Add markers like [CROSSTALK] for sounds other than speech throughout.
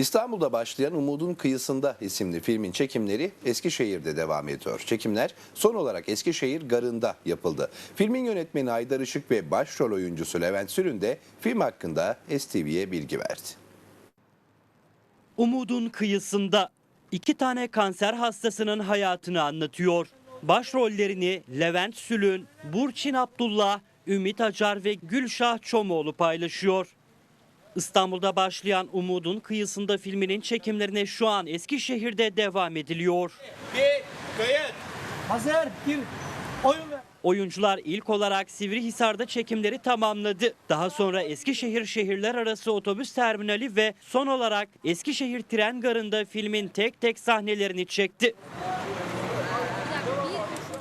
İstanbul'da başlayan Umudun Kıyısında isimli filmin çekimleri Eskişehir'de devam ediyor. Çekimler son olarak Eskişehir Garı'nda yapıldı. Filmin yönetmeni Aydar Işık ve başrol oyuncusu Levent Sürün de film hakkında STV'ye bilgi verdi. Umudun kıyısında iki tane kanser hastasının hayatını anlatıyor. Başrollerini Levent Sülün, Burçin Abdullah, Ümit Acar ve Gülşah Çomoğlu paylaşıyor. İstanbul'da başlayan Umudun Kıyısında filminin çekimlerine şu an Eskişehir'de devam ediliyor. Bir kayıt. Hazır. Gir. Oyun ver. Oyuncular ilk olarak Sivrihisar'da çekimleri tamamladı. Daha sonra Eskişehir şehirler arası otobüs terminali ve son olarak Eskişehir tren garında filmin tek tek sahnelerini çekti.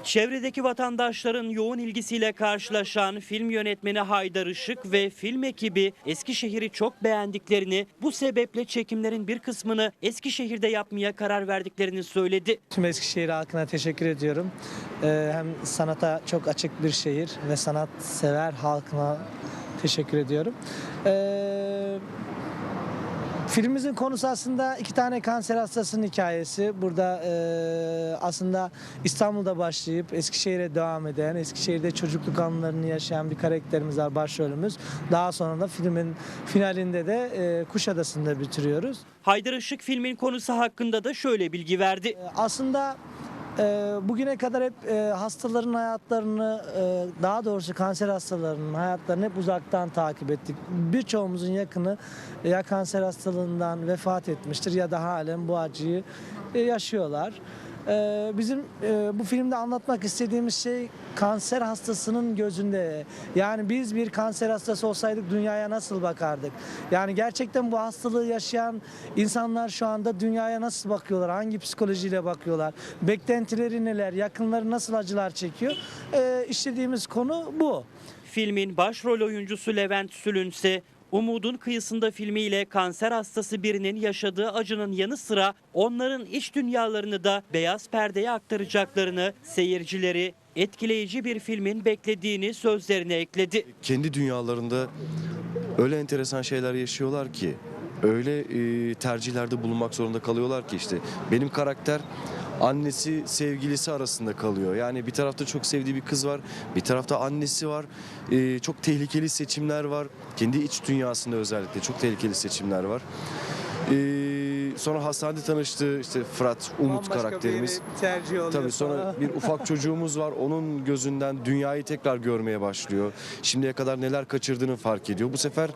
Çevredeki vatandaşların yoğun ilgisiyle karşılaşan film yönetmeni Haydar Işık ve film ekibi Eskişehir'i çok beğendiklerini, bu sebeple çekimlerin bir kısmını Eskişehir'de yapmaya karar verdiklerini söyledi. Tüm Eskişehir halkına teşekkür ediyorum. Ee, hem sanata çok açık bir şehir ve sanat sever halkına teşekkür ediyorum. Ee, filmimizin konusu aslında iki tane kanser hastasının hikayesi. Burada e, aslında İstanbul'da başlayıp Eskişehir'e devam eden, Eskişehir'de çocukluk anılarını yaşayan bir karakterimiz var başrolümüz. Daha sonra da filmin finalinde de e, Kuşadası'nda bitiriyoruz. Haydar Işık filmin konusu hakkında da şöyle bilgi verdi. Aslında e, bugüne kadar hep e, hastaların hayatlarını, e, daha doğrusu kanser hastalarının hayatlarını hep uzaktan takip ettik. Birçoğumuzun yakını ya kanser hastalığından vefat etmiştir ya da halen bu acıyı e, yaşıyorlar. E, bizim bu filmde anlatmak istediğimiz şey kanser hastasının gözünde. Yani biz bir kanser hastası olsaydık dünyaya nasıl bakardık? Yani gerçekten bu hastalığı yaşayan insanlar şu anda dünyaya nasıl bakıyorlar? Hangi psikolojiyle bakıyorlar? Beklentileri neler? Yakınları nasıl acılar çekiyor? E, işlediğimiz konu bu. Filmin başrol oyuncusu Levent Sülün ise Umudun Kıyısında filmiyle kanser hastası birinin yaşadığı acının yanı sıra onların iç dünyalarını da beyaz perdeye aktaracaklarını seyircileri etkileyici bir filmin beklediğini sözlerine ekledi. kendi dünyalarında öyle enteresan şeyler yaşıyorlar ki öyle e, tercihlerde bulunmak zorunda kalıyorlar ki işte benim karakter annesi sevgilisi arasında kalıyor. Yani bir tarafta çok sevdiği bir kız var, bir tarafta annesi var. E, çok tehlikeli seçimler var. Kendi iç dünyasında özellikle çok tehlikeli seçimler var. E, sonra hastanede tanıştığı işte Fırat Umut karakterimiz. tercih oluyor. Tabii sonra bir [LAUGHS] ufak çocuğumuz var. Onun gözünden dünyayı tekrar görmeye başlıyor. Şimdiye kadar neler kaçırdığını fark ediyor. Bu sefer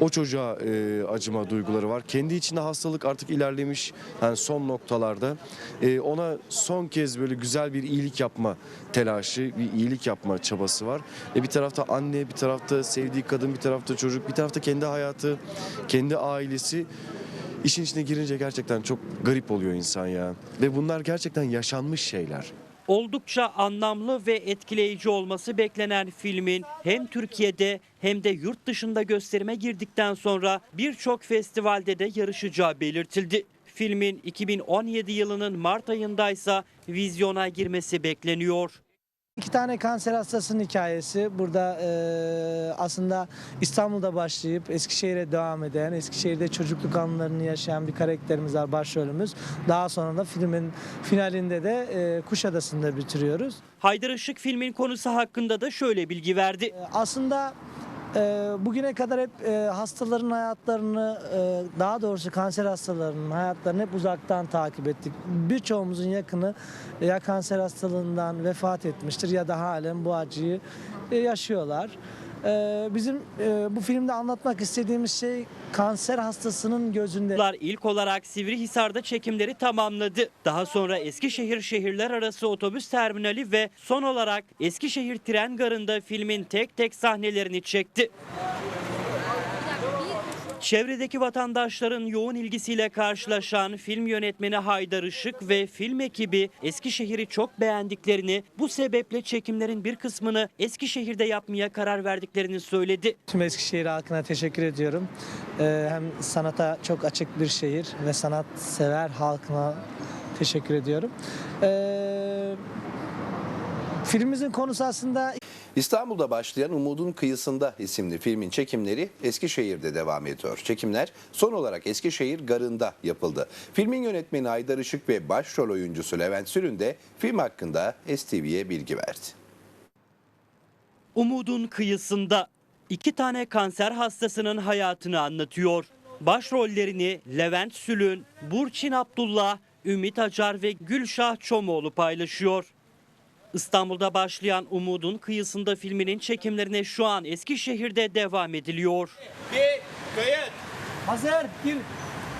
o çocuğa e, acıma duyguları var. Kendi içinde hastalık artık ilerlemiş yani son noktalarda. E, ona son kez böyle güzel bir iyilik yapma telaşı, bir iyilik yapma çabası var. E, bir tarafta anne, bir tarafta sevdiği kadın, bir tarafta çocuk, bir tarafta kendi hayatı, kendi ailesi. İşin içine girince gerçekten çok garip oluyor insan ya. Ve bunlar gerçekten yaşanmış şeyler. Oldukça anlamlı ve etkileyici olması beklenen filmin hem Türkiye'de hem de yurt dışında gösterime girdikten sonra birçok festivalde de yarışacağı belirtildi. Filmin 2017 yılının Mart ayındaysa vizyona girmesi bekleniyor. İki tane kanser hastasının hikayesi. Burada e, aslında İstanbul'da başlayıp Eskişehir'e devam eden, Eskişehir'de çocukluk anılarını yaşayan bir karakterimiz var başrolümüz. Daha sonra da filmin finalinde de e, Kuşadası'nda bitiriyoruz. Haydar Işık filmin konusu hakkında da şöyle bilgi verdi. E, Aslında bugüne kadar hep e, hastaların hayatlarını, e, daha doğrusu kanser hastalarının hayatlarını hep uzaktan takip ettik. Birçoğumuzun yakını ya kanser hastalığından vefat etmiştir ya da halen bu acıyı e, yaşıyorlar. E, Bizim e, bu filmde anlatmak istediğimiz şey kanser hastasının gözünde. İlk olarak Sivrihisar'da çekimleri tamamladı. Daha sonra Eskişehir şehirler arası otobüs terminali ve son olarak Eskişehir tren garında filmin tek tek sahnelerini çekti. Çevredeki vatandaşların yoğun ilgisiyle karşılaşan film yönetmeni Haydar Işık ve film ekibi Eskişehir'i çok beğendiklerini, bu sebeple çekimlerin bir kısmını Eskişehir'de yapmaya karar verdiklerini söyledi. Tüm Eskişehir halkına teşekkür ediyorum. Ee, hem sanata çok açık bir şehir ve sanat sever halkına teşekkür ediyorum. Ee, Filmimizin konusu aslında İstanbul'da başlayan Umudun Kıyısında isimli filmin çekimleri Eskişehir'de devam ediyor. Çekimler son olarak Eskişehir Garı'nda yapıldı. Filmin yönetmeni Aydar Işık ve başrol oyuncusu Levent Sürün de film hakkında STV'ye bilgi verdi. Umudun kıyısında iki tane kanser hastasının hayatını anlatıyor. Başrollerini Levent Sülün, Burçin Abdullah, Ümit Acar ve Gülşah Çomoğlu paylaşıyor. İstanbul'da başlayan Umudun Kıyısında filminin çekimlerine şu an Eskişehir'de devam ediliyor. hazır bir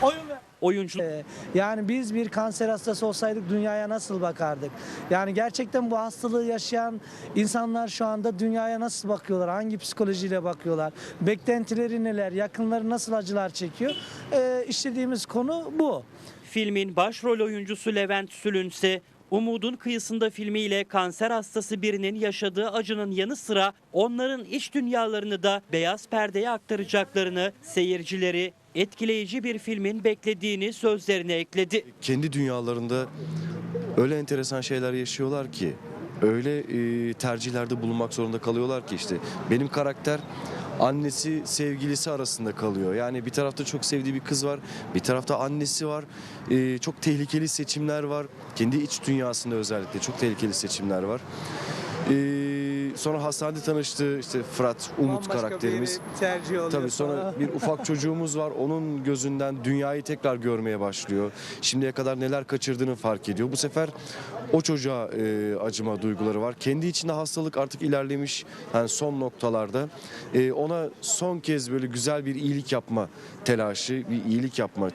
oyun ver. Oyuncu Ee, Yani biz bir kanser hastası olsaydık dünyaya nasıl bakardık? Yani gerçekten bu hastalığı yaşayan insanlar şu anda dünyaya nasıl bakıyorlar? Hangi psikolojiyle bakıyorlar? Beklentileri neler? Yakınları nasıl acılar çekiyor? Ee, işlediğimiz konu bu. Filmin başrol oyuncusu Levent Sülün ise Umudun Kıyısında filmiyle kanser hastası birinin yaşadığı acının yanı sıra onların iç dünyalarını da beyaz perdeye aktaracaklarını seyircileri etkileyici bir filmin beklediğini sözlerine ekledi. kendi dünyalarında öyle enteresan şeyler yaşıyorlar ki öyle e, tercihlerde bulunmak zorunda kalıyorlar ki işte benim karakter annesi sevgilisi arasında kalıyor. Yani bir tarafta çok sevdiği bir kız var, bir tarafta annesi var. E, çok tehlikeli seçimler var. Kendi iç dünyasında özellikle çok tehlikeli seçimler var. E, sonra hastanede tanıştığı işte Fırat Umut karakterimiz. Tabii sonra bir [LAUGHS] ufak çocuğumuz var. Onun gözünden dünyayı tekrar görmeye başlıyor. Şimdiye kadar neler kaçırdığını fark ediyor. Bu sefer o çocuğa e, acıma duyguları var. Kendi içinde hastalık artık ilerlemiş yani son noktalarda. E, ona son kez böyle güzel bir iyilik yapma telaşı, bir iyilik yapma